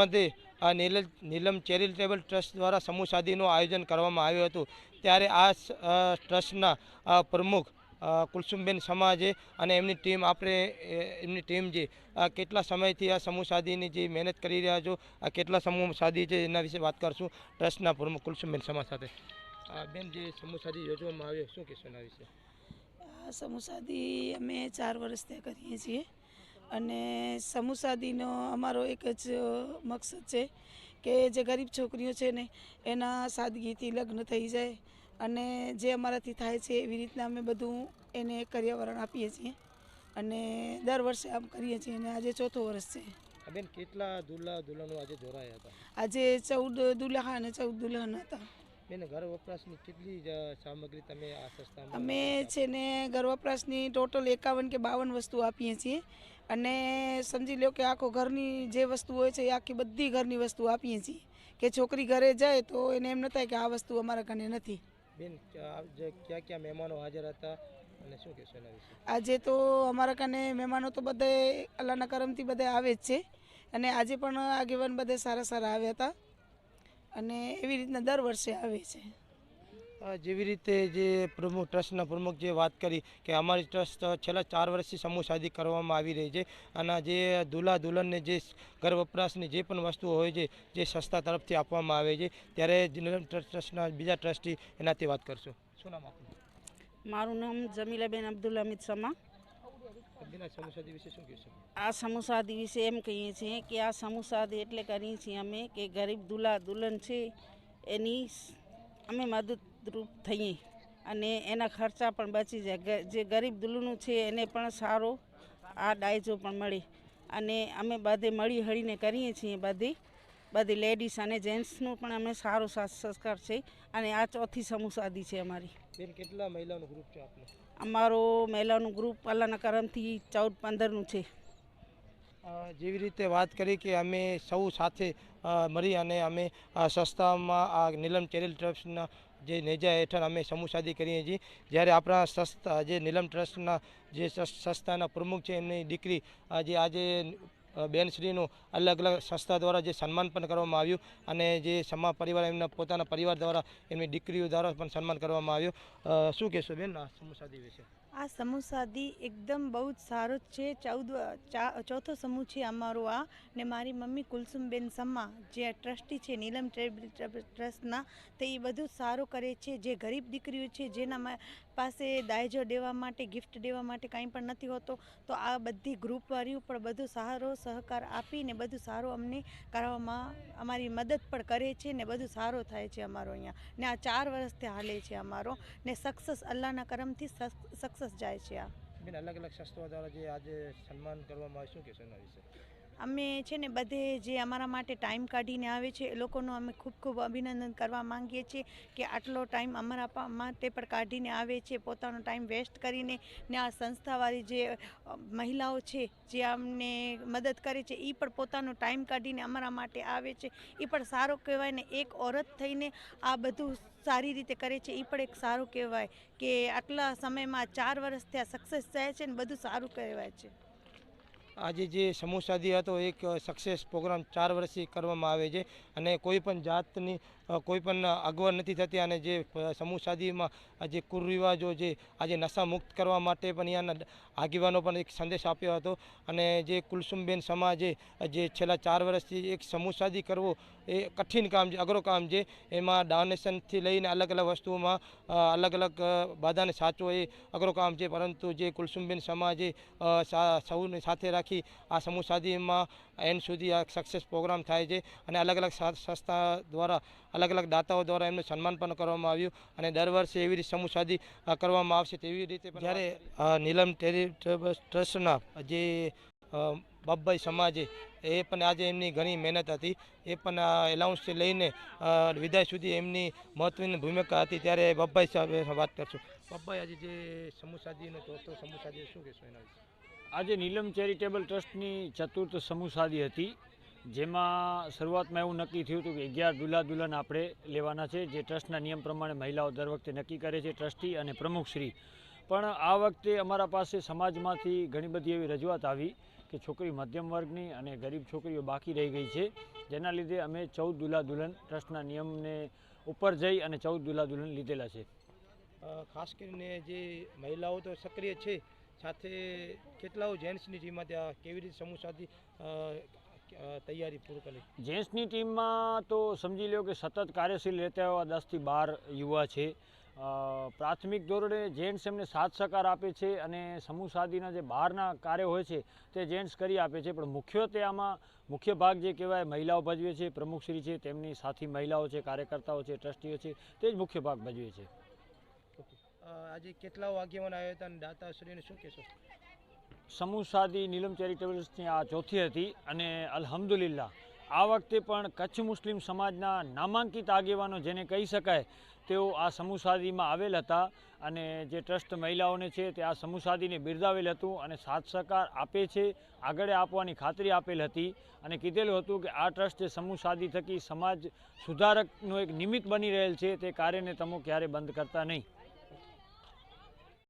મધ્યે આ નીલમ નીલમ charitable trust દ્વારા સમૂહ શાદીનું આયોજન કરવામાં આવ્યું હતું. ત્યારે આ ટ્રસ્ટના પ્રમુખ કુલસુમબેન સમાજે અને એમની ટીમ આપણે એમની ટીમ જે કેટલા સમયથી આ સમૂહ શાદીની જે મહેનત કરી રહ્યા છો, આ કેટલા સમૂહ શાદી છે એના વિશે વાત કરશું ટ્રસ્ટના પ્રમુખ કુલસુમબેન સમાજ સાથે. બેન જે સમૂહ શાદી યોજવામાં આવ્યો, શું કહેશો એના વિશે? આ સમૂહ શાદી અમે ચાર વર્ષ ત્યાં કરીએ છીએ. અને સમુસાદીનો અમારો એક જ મકસદ છે કે જે ગરીબ છોકરીઓ છે ને એના સાદગીથી લગ્ન થઈ જાય અને જે અમારાથી થાય છે એવી રીતના અમે બધું એને કર્યાવરણ આપીએ છીએ અને દર વર્ષે આમ કરીએ છીએ અને આજે ચોથો વર્ષ છે. બેન કેટલા દુલ્હા દુલ્હનો આજે જોડાયા હતા? આજે ચૌદ દુલ્હા અને ચૌદ દુલ્હન હતા. બેન ઘર વપરાશની કેટલી સામગ્રી તમે આ સંસ્થામાં અમે છે ને ઘર વપરાશની ટોટલ એકાવન કે બાવન વસ્તુ આપીએ છીએ. અને સમજી લો કે આખો ઘરની જે વસ્તુ હોય છે એ આખી બધી ઘરની વસ્તુ આપીએ છીએ. કે છોકરી ઘરે જાય તો એને એમ ન થાય કે આ વસ્તુ અમારા ઘરે નથી. બેન ક્યાં ક્યાં મહેમાનો હાજર હતા અને શું કહેશો એના વિશે? આજે તો અમારા કાને મહેમાનો તો બધે અલ્લાહના કરમથી બધે આવે જ છે. અને આજે પણ આગેવાન બધે સારા સારા આવ્યા હતા. અને એવી રીતના દર વર્ષે આવે છે. જેવી રીતે જે પ્રમુખ ટ્રસ્ટના પ્રમુખ જે વાત કરી કે અમારી ટ્રસ્ટ છેલ્લા ચાર વર્ષથી સમૂહ શાદી કરવામાં આવી રહી છે અને જે દુલ્હા દુલ્હનને જે ઘર વપરાશની જે પણ વસ્તુઓ હોય છે જે સંસ્થા તરફથી આપવામાં આવે છે ત્યારે જીનરલ ટ્રસ્ટના બીજા ટ્રસ્ટી એનાથી વાત કરશું. શું નામ આપણું મારું નામ જમીલાબેન અબ્દુલ અમિત સમા. બેન, આ શાદી વિશે એમ કહીએ છીએ કે આ સમૂસાદી એટલે કરીએ છીએ અમે કે ગરીબ દુલ્હા દુલ્હન છે, એની અમે મદદરૂપ થઈએ. અને એના ખર્ચા પણ બચી જાય. જે ગરીબ દુલ્હનું છે એને પણ સારો આ ડાયજો પણ મળે. અને અમે બધે મળી હળીને કરીએ છીએ બધી. બધી લેડીઝ અને જેન્ટ્સનું પણ અમે સારો સાથ સંસ્કાર છે અને આ ચોથી સમૂહ સાદી છે અમારી. બેન કેટલા મહિલાનું ગ્રુપ છે આપનું? અમારો મહિલાનું ગ્રુપ અલ્લાના કરમથી ચૌદ પંદરનું છે. જેવી રીતે વાત કરી કે અમે સૌ સાથે મળી અને અમે સંસ્થામાં આ નીલમ ચેરિલ ટ્રસ્ટના જે નેજા હેઠળ અમે સમૂહ શાદી કરીએ છીએ. જ્યારે આપણા સંસ્થા જે નીલમ ટ્રસ્ટના જે સસ- સંસ્થાના પ્રમુખ છે એમની દીકરી જે આજે બેનશ્રીનું અલગ અલગ સંસ્થા દ્વારા જે સન્માન પણ કરવામાં આવ્યું અને જે સમા પરિવાર એમના પોતાના પરિવાર દ્વારા એમની દીકરીઓ દ્વારા પણ સન્માન કરવામાં આવ્યું. શું કહેશો બેન આ સમૂહ વિશે? આ સમૂહ સાદી એકદમ બહુ જ સારો છે. ચૌદ ચોથો સમૂહ છે અમારો આ ને મારી મમ્મી કુલસુમબેન સમા જે ટ્રસ્ટી છે, નીલમ ટ્રસ્ટના, તે એ બધું સારું કરે છે. જે ગરીબ દીકરીઓ છે, જેના પાસે દાયજો દેવા માટે, ગિફ્ટ દેવા માટે કાંઈ પણ નથી હોતો, તો આ બધી ગ્રુપવાળીઓ પણ બધું સારો સહકાર આપીને બધું સારું અમને કરવામાં અમારી મદદ પણ કરે છે ને બધું સારું થાય છે અમારો અહીંયા. ને આ ચાર વર્ષથી હાલે છે અમારો. ને સક્સેસ અલ્લાહના કરમથી સક્સેસ જાય છે આ. બેન અલગ અલગ સંસ્થાઓ દ્વારા જે આજે સન્માન કરવામાં આવે શું કહેશો એના વિશે? અમે છે ને બધે જે અમારા માટે ટાઈમ કાઢીને આવે છે, એ લોકોનું અમે ખૂબ ખૂબ અભિનંદન કરવા માંગીએ છીએ કે આટલો ટાઈમ અમારા માટે પણ કાઢીને આવે છે, પોતાનો ટાઈમ વેસ્ટ કરીને ને આ સંસ્થાવાળી જે મહિલાઓ છે, જે અમને મદદ કરે છે એ પણ પોતાનો ટાઈમ કાઢીને અમારા માટે આવે છે. એ પણ સારું કહેવાય ને એક ઓરત થઈને આ બધું સારી રીતે કરે છે એ પણ એક સારું કહેવાય કે આટલા સમયમાં ચાર વર્ષ થયા, સક્સેસ થાય છે ને બધું સારું કહેવાય છે. આજે જે સમૂહ શાદી હતો, એક સક્સેસ પ્રોગ્રામ ચાર વર્ષથી કરવામાં આવે છે અને કોઈ પણ જાતની કોઈ પણ અગવડ નથી થતી અને જે સમૂહ આ જે કુરિવાજો જે આજે નશા મુક્ત કરવા માટે પણ અહીંયાના આગેવાનો પણ એક સંદેશ આપ્યો હતો અને જે કુલસુમબેન સમાજે જે છેલ્લા ચાર વર્ષથી એક સમૂહ શાદી કરવો એ કઠિન કામ છે, અઘરો કામ છે. એમાં ડોનેશનથી લઈને અલગ અલગ વસ્તુઓમાં અલગ અલગ બધાને સાચવો એ અઘરો કામ છે. પરંતુ જે કુલસુમબેન સમાજે સૌને સાથે રાખી આ સમૂહ સાધીમાં એન્ડ સુધી આ સક્સેસ પ્રોગ્રામ થાય છે અને અલગ અલગ સંસ્થા દ્વારા અલગ અલગ દાતાઓ દ્વારા એમનું સન્માન પણ કરવામાં આવ્યું અને દર વર્ષે એવી રીતે સમૂહ સાધી કરવામાં આવશે તેવી રીતે જ્યારે નીલમ ચેરિટેબલ ટ્રસ્ટના જે બાપભાઈ સમાજે એ પણ આજે એમની ઘણી મહેનત હતી. એ પણ એલાઉન્સથી લઈને વિદાય સુધી એમની મહત્વની ભૂમિકા હતી. ત્યારે બાપભાઈ સાહેબ વાત કરશું. બાપભાઈ આજે જે સમૂહ સાધીનો ચોથો સમૂહ સાધી શું કહેશો એના વિશે? આજે નીલમ ચેરિટેબલ ટ્રસ્ટની ચતુર્થ સમૂહ સાદી હતી, જેમાં શરૂઆતમાં એવું નક્કી થયું હતું કે અગિયાર દુલ્હા દુલ્હન આપણે લેવાના છે, જે ટ્રસ્ટના નિયમ પ્રમાણે મહિલાઓ દર વખતે નક્કી કરે છે, ટ્રસ્ટી અને પ્રમુખશ્રી. પણ આ વખતે અમારા પાસે સમાજમાંથી ઘણી બધી એવી રજૂઆત આવી કે છોકરી મધ્યમ વર્ગની અને ગરીબ છોકરીઓ બાકી રહી ગઈ છે. જેના લીધે અમે ચૌદ દુલ્હા દુલ્હન ટ્રસ્ટના નિયમને ઉપર જઈ અને ચૌદ દુલ્હા દુલ્હન લીધેલા છે. ખાસ કરીને જે મહિલાઓ તો સક્રિય છે સાથે કેટલાઓ જેન્ટ્સની ટીમમાં ત્યાં કેવી રીતે સમૂહ સાથી તૈયારી પૂરી કરી? જેન્ટ્સની ટીમમાં તો સમજી લો કે સતત કાર્યશીલ રહેતા એવા દસથી બાર યુવા છે. પ્રાથમિક ધોરણે જેન્ટ્સ એમને સાથ સહકાર આપે છે અને સમૂહ સાદીના જે બહારના કાર્ય હોય છે તે જેન્ટ્સ કરી આપે છે. પણ મુખ્યત્વે આમાં મુખ્ય ભાગ જે કહેવાય મહિલાઓ ભજવે છે, પ્રમુખશ્રી છે, તેમની સાથી મહિલાઓ છે, કાર્યકર્તાઓ છે, ટ્રસ્ટીઓ છે, તે જ મુખ્ય ભાગ ભજવે છે. આજે કેટલા આગેવાન આવ્યા હતા અને દાતાશ્રીને શું કહેશો? સમૂહ સાદી નીલમ ચેરિટેબલ્સની આ ચોથી હતી અને અલહમદુલિલ્લા આ વખતે પણ કચ્છ મુસ્લિમ સમાજના નામાંકિત આગેવાનો જેને કહી શકાય, તેઓ આ સમૂહ સાદીમાં આવેલ હતા અને જે ટ્રસ્ટ મહિલાઓને છે તે આ સમૂહ સાદીને બિરદાવેલ હતું અને સાથ સહકાર આપે છે, આગળ આપવાની ખાતરી આપેલ હતી અને કીધેલું હતું કે આ ટ્રસ્ટ જે સમૂહ સાદી થકી સમાજ સુધારકનું એક નિમિત્ત બની રહેલ છે તે કાર્યને તમો ક્યારે બંધ કરતા નહીં.